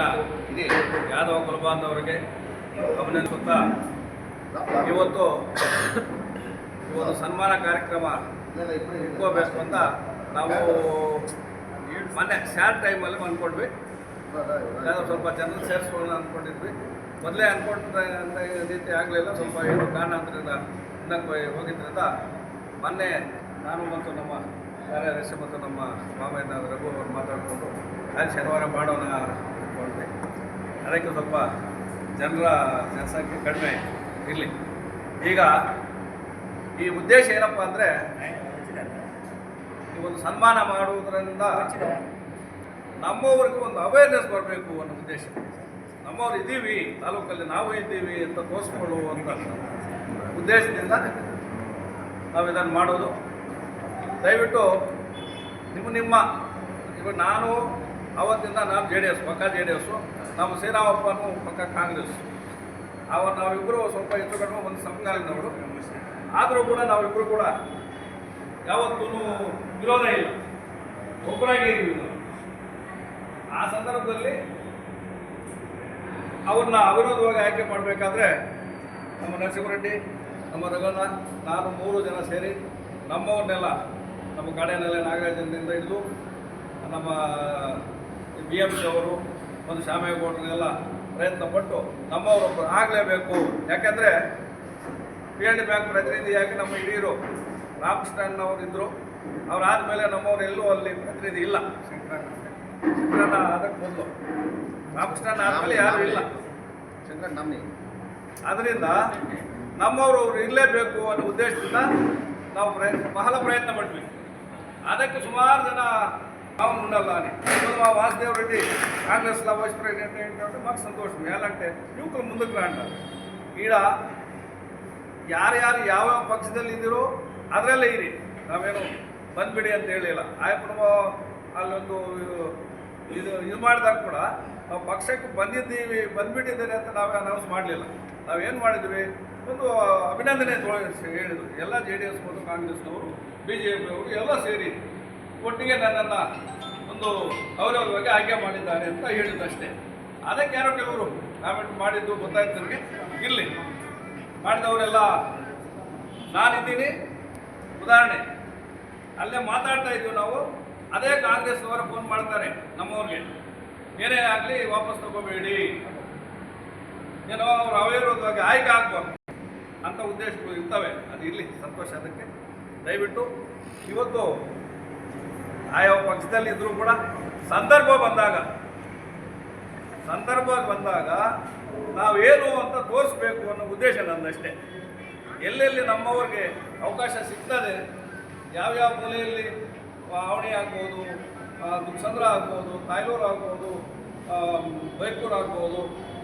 ಊರಿನ ಯಾದವ ಕುಲಬಾಂಧವರಿಗೆ ಅಭಿನಂದಿಸುತ್ತಾ ಇವತ್ತು ಒಂದು ಸನ್ಮಾನ ಕಾರ್ಯಕ್ರಮ ಇಟ್ಕೋಬೇಕು ಅಂತ ನಾವು ಮೊನ್ನೆ ಶಾರ್ಟ್ ಟೈಮಲ್ಲಿ ಅಂದ್ಕೊಂಡ್ವಿ ಯಾವ್ದೋ ಸ್ವಲ್ಪ ಜನ ಸೇರಿಸ್ಕೊಳ್ಳೋಣ ಅಂದ್ಕೊಂಡಿದ್ವಿ. ಮೊದಲೇ ಅಂದ್ಕೊಂಡ ರೀತಿ ಆಗಲಿಲ್ಲ. ಸ್ವಲ್ಪ ಏನು ಕಾರಣ ಕಾರಣಾಂತರದಿಂದ ಇನ್ನೊಂದು ಹೋಗಿದ್ದರಿಂದ ಮೊನ್ನೆ ನಾನು ಮತ್ತು ನಮ್ಮ ಕಾರ್ಯದರ್ಶಿ ಮತ್ತು ನಮ್ಮ ಮಾಮಯ್ಯನ ರಘು ಅವರು ಮಾತಾಡಿಕೊಂಡು, ಅಲ್ಲಿ ಶನಿವಾರ ಮಾಡೋಣ ಅಂದ್ಕೊಂಡ್ವಿ ಅದಕ್ಕೆ ಸ್ವಲ್ಪ ಜನರ ಜನಸಂಖ್ಯೆ ಕಡಿಮೆ ಇರಲಿ. ಈಗ ಈ ಉದ್ದೇಶ ಏನಪ್ಪ ಅಂದರೆ ಈ ಒಂದು ಸನ್ಮಾನ ಮಾಡುವುದರಿಂದ ನಮ್ಮವ್ರಿಗೂ ಒಂದು ಅವೇರ್ನೆಸ್ ಬರಬೇಕು ಅನ್ನೋ ಉದ್ದೇಶ. ನಮ್ಮವ್ರು ಇದ್ದೀವಿ, ತಾಲೂಕಲ್ಲಿ ನಾವು ಇದ್ದೀವಿ ಅಂತ ತೋರಿಸ್ಕೊಳ್ಳುವಂಥ ಉದ್ದೇಶದಿಂದ ನಾವು ಇದನ್ನು ಮಾಡೋದು. ದಯವಿಟ್ಟು ನಿಮ್ಮ ನಿಮ್ಮ, ಇವಾಗ ನಾನು ಅವತ್ತಿಂದ ನಾನು ಜೆ ಡಿ ಎಸ್ ಪಕ್ಕ ಜೆ ಡಿ ಎಸ್ಸು ನಮ್ಮ ಶ್ರೀರಾಮಪ್ಪನು ಪಕ್ಕ ಕಾಂಗ್ರೆಸ್. ಅವ ನಾವಿಬ್ಬರು ಸ್ವಲ್ಪ ಕಡಿಮೆ ಒಂದು ಸಮಕಾಲೀನವರು ಆದರೂ ಕೂಡ ನಾವಿಬ್ಬರು ಕೂಡ ಯಾವತ್ತೂ ವಿರೋಧ ಇಲ್ಲ. ಒಬ್ಬರಾಗಿ ಇದ್ದೀವಿ ನಾವು. ಆ ಸಂದರ್ಭದಲ್ಲಿ ಅವ್ರನ್ನ ಅವಿರೋಧವಾಗಿ ಆಯ್ಕೆ ಮಾಡಬೇಕಾದ್ರೆ ನಮ್ಮ ನರಸಿಂಹರೆಡ್ಡಿ, ನಮ್ಮ ರಘುನಾಥ್, ನಾನು ಮೂರು ಜನ ಸೇರಿ ನಮ್ಮವ್ರನ್ನೆಲ್ಲ ನಮ್ಮ ಕಡೆಯಲ್ಲೇ ನಾಗರಾಜನಿಂದ ಹಿಡಿದು ನಮ್ಮ ಬಿ ಎಂ ಸಿ ಅವರು ಒಂದು ಶ್ಯಾಮೇಗೌಡರನ್ನೆಲ್ಲ ಪ್ರಯತ್ನ ಪಟ್ಟು ನಮ್ಮವರೊಬ್ಬರು ಆಗಲೇಬೇಕು. ಯಾಕೆಂದರೆ ಪಿ ಡಿ ಬ್ಯಾಂಕ್ ಪ್ರತಿನಿಧಿಯಾಗಿ ನಮ್ಮ ಹಿರಿಯರು ರಾಮಕೃಷ್ಣನ್ ಅವರು ಇದ್ದರು ಅವರಾದಮೇಲೆ ನಮ್ಮವ್ರು ಎಲ್ಲೂ ಅಲ್ಲಿ ಪ್ರತಿನಿಧಿ ಇಲ್ಲ. ಶಂಕರಣ್ಣ ಅದಕ್ಕೆ ಮೊದಲು. ರಾಮಕೃಷ್ಣನ್ ಆದಮೇಲೆ ಯಾರೂ ಇಲ್ಲ. ಶಂಕರಣ್ಣ ಅದರಿಂದ ನಮ್ಮವರು ಅವ್ರು ಇರಲೇಬೇಕು ಅನ್ನೋ ಉದ್ದೇಶದಿಂದ ನಾವು ಪ್ರಯತ್ನ ಬಹಳ ಪ್ರಯತ್ನ ಪಟ್ವಿ. ಅದಕ್ಕೆ ಸುಮಾರು ಜನ ನಾವು ಉಂಡಲ್ಲ అని మా వాసుదేవ్ రెడ్డి కాంగ్రెస్లో వైస్ ప్రెసిడెంట్ ఏంటంటే మాకు సంతోషం ఎలాంటే యువకులు ముందుకు రా అంటారు ఈడ ಯಾರ್ಯಾರು ಯಾವ ಪಕ್ಷದಲ್ಲಿ ಇದ್ದೀರೋ ಅದರಲ್ಲೇ ಇರಿ ನಾವೇನು ಬಂದ್ಬಿಡಿ ಅಂತ ಹೇಳಿಲ್ಲ ಆಯ್ತು ಅಲ್ಲೊಂದು ಇದು ಇದು ಮಾಡಿದಾಗ ಕೂಡ ನಾವು ಪಕ್ಷಕ್ಕೆ ಬಂದಿದ್ದೀವಿ ಬಂದ್ಬಿಟ್ಟಿದ್ದೀರಿ ಅಂತ ನಾವು ಅನೌನ್ಸ್ ಮಾಡಲಿಲ್ಲ ನಾವೇನು ಮಾಡಿದ್ವಿ ಒಂದು ಅಭಿನಂದನೆ ತೋರಿಸಿ ಹೇಳಿದ್ರು ಎಲ್ಲ ಜೆ ಡಿ ಎಸ್ ಮತ್ತು ಕಾಂಗ್ರೆಸ್ನವರು ಬಿ ಜೆ ಪಿಯವರು ಎಲ್ಲ ಸೇರಿ ಒಟ್ಟಿಗೆ ನನ್ನನ್ನು ಒಂದು ಗೌರವವಾಗಿ ಆಯ್ಕೆ ಮಾಡಿದ್ದಾರೆ ಅಂತ ಹೇಳಿದ್ದಷ್ಟೇ. ಅದಕ್ಕೆ ಯಾರೋ ಕೆಲವರು ಕಾಮೆಂಟ್ ಮಾಡಿದ್ದು ಗೊತ್ತಾಯ್ತು ನನಗೆ ಇರಲಿ. ಮಾಡಿದವರೆಲ್ಲ ನಾನಿದ್ದೀನಿ. ಉದಾಹರಣೆ, ಅಲ್ಲೇ ಮಾತಾಡ್ತಾ ಇದ್ದೀವಿ ನಾವು. ಅದೇ ಕಾಂಗ್ರೆಸ್ನವರು ಫೋನ್ ಮಾಡ್ತಾರೆ ನಮ್ಮವ್ರಿಗೆ. ಏನೇ ಆಗಲಿ ವಾಪಸ್ ತಗೋಬೇಡಿ. ಏನೋ ಅವ್ರು ಅವಿರೋಧವಾಗಿ ಆಯ್ಕೆ ಆಗ್ಬಾರ್ದು ಅಂತ ಉದ್ದೇಶಗಳು ಇರ್ತವೆ. ಅದು ಇರಲಿ, ಸಂತೋಷ ಅದಕ್ಕೆ. ದಯವಿಟ್ಟು ಇವತ್ತು ಆಯಾ ಪಕ್ಷದಲ್ಲಿ ಇದ್ರೂ ಕೂಡ ಸಂದರ್ಭ ಬಂದಾಗ ಸಂದರ್ಭ ಬಂದಾಗ ನಾವೇನು ಅಂತ ತೋರಿಸ್ಬೇಕು ಅನ್ನೋ ಉದ್ದೇಶ ನನ್ನಷ್ಟೇ ಎಲ್ಲೆಲ್ಲಿ ನಮ್ಮವ್ರಿಗೆ ಅವಕಾಶ ಸಿಗ್ತದೆ ಯಾವ್ಯಾವ ಮೂಲೆಯಲ್ಲಿ ಅವಣಿ ಆಗ್ಬೋದು ದುಕ್ಸಂದ್ರ ಆಗ್ಬೋದು ಕಾಯ್ಲೂರು ಆಗ್ಬೋದು ಬೈಕೂರು ಆಗ್ಬೋದು,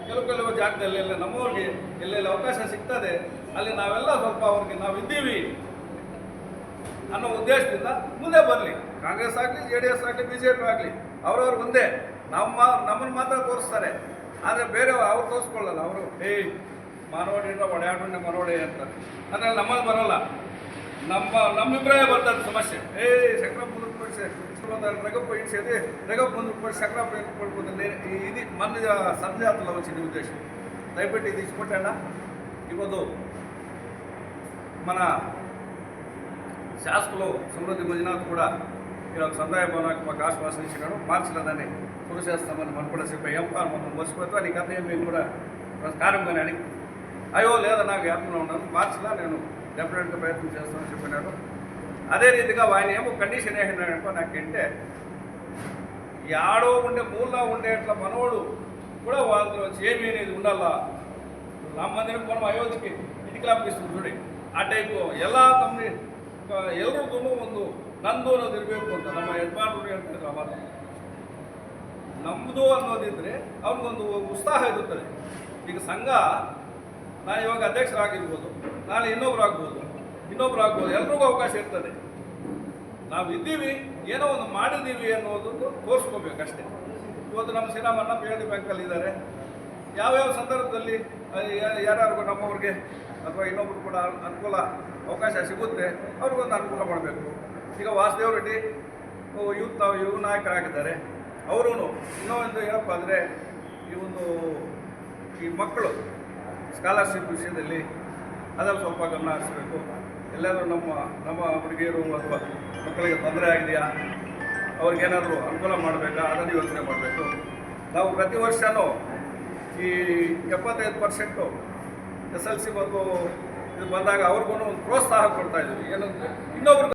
ಕೆಲವು ಕೆಲವು ಜಾಗದಲ್ಲಿ ಎಲ್ಲ ನಮ್ಮವ್ರಿಗೆ ಎಲ್ಲೆಲ್ಲಿ ಅವಕಾಶ ಸಿಗ್ತದೆ, ಅಲ್ಲಿ ನಾವೆಲ್ಲ ಸ್ವಲ್ಪ ಅವ್ರಿಗೆ ನಾವು ಇದ್ದೀವಿ ಅನ್ನೋ ಉದ್ದೇಶದಿಂದ ಮುಂದೆ ಬರಲಿ. ಕಾಂಗ್ರೆಸ್ ಆಗಲಿ ಜೆ ಡಿ ಎಸ್ ಆಗಲಿ ಬಿ ಜೆ ಪಿ ಆಗಲಿ ಅವ್ರವ್ರು ಒಂದೇ ನಮ್ಮ ನಮ್ಮನ್ನು ಮಾತ್ರ ತೋರಿಸ್ತಾರೆ ಆದರೆ ಬೇರೆ ಅವ್ರು ತೋರಿಸ್ಕೊಳ್ಳಲ್ಲ ಅವರು ಏಯ್ ಮಾನವಡಿಯಿಂದ ಒಡೆಯಾಡೋಣ ಮನೋಡಿ ಅಂತ ಅಂದರೆ ನಮ್ಮಲ್ಲಿ ಬರಲ್ಲ ನಮ್ಮ ನಮ್ಮಿಬ್ಬರೇ ಬರ್ತದೆ ಸಮಸ್ಯೆ ಏಯ್ ಸಕ್ರ ಮುಂದಕ್ಕೆ ಪಡಿಸಿ ರಗಪ್ಪ ಇಡಿಸಿದೆ ರಗಪ್ಪ ಮುಂದಕ್ಕೆ ಪಡಿಸಿ ಸಕ್ರ ಪಡ್ಬೋದು ಇದು ಮೊನ್ನೆ ಸಂಜೆ ಆತಲ್ಲ వచ్చింది ಉದ್ದೇಶ ದಯವಿಟ್ಟು ಇದು ಇಸ್ಕೊಟ್ಟಣ್ಣ ಇವತ್ತು మన శాసకులు సమృద్ధి మంజునాథ్ కూడా ఈరోజు సందాయ భవనానికి మాకు ఆశ్వాసం ఇచ్చినాడు మార్చిలో దాన్ని పూర్తి చేస్తామని మనం కూడా చెప్పి ఎంపార్ మనం మర్చిపోతే నీకు అదే మేము కూడా కార్యంగానే అని అయ్యో లేదా నాకు జ్ఞాపకంలో ఉన్నాను మార్చిలో నేను డెఫినెట్గా ప్రయత్నం చేస్తానని చెప్పినాడు అదే రీతిగా ఆయన ఏమో కండిషన్ ఏంటంటే నాకంటే యాడో ఉండే మూలలో ఉండే అట్లా మనోడు కూడా వాళ్ళతో ఏమీ అనేది ఉండాలా ರಾಮ ಮಂದಿರಕ್ಕೆ ಬರುವ ಅಯೋಧ್ಯೆಗೆ ಇಟ್ಕಲಾಪಿಸ್ತೀವಿ ನೋಡಿ ಆ ಟೈಪು ಎಲ್ಲ ಕಂಪ್ನಿ ಎಲ್ರಿಗೂ ಒಂದು ನಂದು ಅನ್ನೋದು ಇರಬೇಕು ಅಂತ, ನಮ್ಮ ಯಜಮಾನರು ಹೇಳ್ತಿದ್ರು ಮಾತು. ನಮ್ಮದು ಅನ್ನೋದಿದ್ರೆ ಅವ್ರಿಗೊಂದು ಉತ್ಸಾಹ ಇರುತ್ತದೆ. ಈಗ ಸಂಘ, ನಾನು ಇವಾಗ ಅಧ್ಯಕ್ಷರಾಗಿರ್ಬೋದು, ನಾಳೆ ಇನ್ನೊಬ್ರು ಆಗ್ಬೋದು ಇನ್ನೊಬ್ರು ಆಗ್ಬೋದು ಎಲ್ರಿಗೂ ಅವಕಾಶ ಇರ್ತದೆ. ನಾವು ಇದ್ದೀವಿ, ಏನೋ ಒಂದು ಮಾಡಿದ್ದೀವಿ ಅನ್ನೋದನ್ನು ತೋರಿಸ್ಕೋಬೇಕಷ್ಟೇ ಇವತ್ತು ನಮ್ಮ ಶ್ರೀರಾಮಣ್ಣ ಪಿ ಎಲ್ ಡಿ ಬ್ಯಾಂಕಲ್ಲಿ ಇದ್ದಾರೆ. ಯಾವ್ಯಾವ ಸಂದರ್ಭದಲ್ಲಿ ಯಾರ್ಯಾರಿಗೂ ನಮ್ಮವ್ರಿಗೆ, ಅಥವಾ ಇನ್ನೊಬ್ರು ಕೂಡ ಅನುಕೂಲ ಅವಕಾಶ ಸಿಗುತ್ತೆ, ಅವ್ರಿಗೊಂದು ಅನುಕೂಲ ಮಾಡಬೇಕು. ಈಗ ವಾಸುದೇವ್ ರೆಡ್ಡಿ ಯೂತ್ ಯುವ ನಾಯಕರಾಗಿದ್ದಾರೆ. ಅವರು ಒಂದು ಏನಪ್ಪ ಅಂದರೆ ಈ ಒಂದು ಈ ಮಕ್ಕಳು ಸ್ಕಾಲರ್ಶಿಪ್ ವಿಷಯದಲ್ಲಿ ಅದರಲ್ಲಿ ಸ್ವಲ್ಪ ಗಮನ ಹರಿಸ್ಬೇಕು. ಎಲ್ಲಾದರೂ ನಮ್ಮ ನಮ್ಮ ಹುಡುಗಿಯರು ಅಥವಾ ಮಕ್ಕಳಿಗೆ ತೊಂದರೆ ಆಗಿದೆಯಾ? ಅವ್ರಿಗೇನಾದರೂ ಅನುಕೂಲ ಮಾಡಬೇಕಾ? ಅದನ್ನು ಯೋಚನೆ ಮಾಡಬೇಕು. ನಾವು ಪ್ರತಿ ವರ್ಷವೂ ಈ ಎಪ್ಪತ್ತೈದು ಪರ್ಸೆಂಟು ಎಸ್ ಎಲ್ ಸಿ ಮತ್ತು ಇದು ಬಂದಾಗ ಅವ್ರಿಗೂ ಒಂದು ಪ್ರೋತ್ಸಾಹ ಕೊಡ್ತಾ ಇದ್ದೀವಿ. ಏನಂದ್ರೆ ಇನ್ನೊಬ್ರಿಗೆ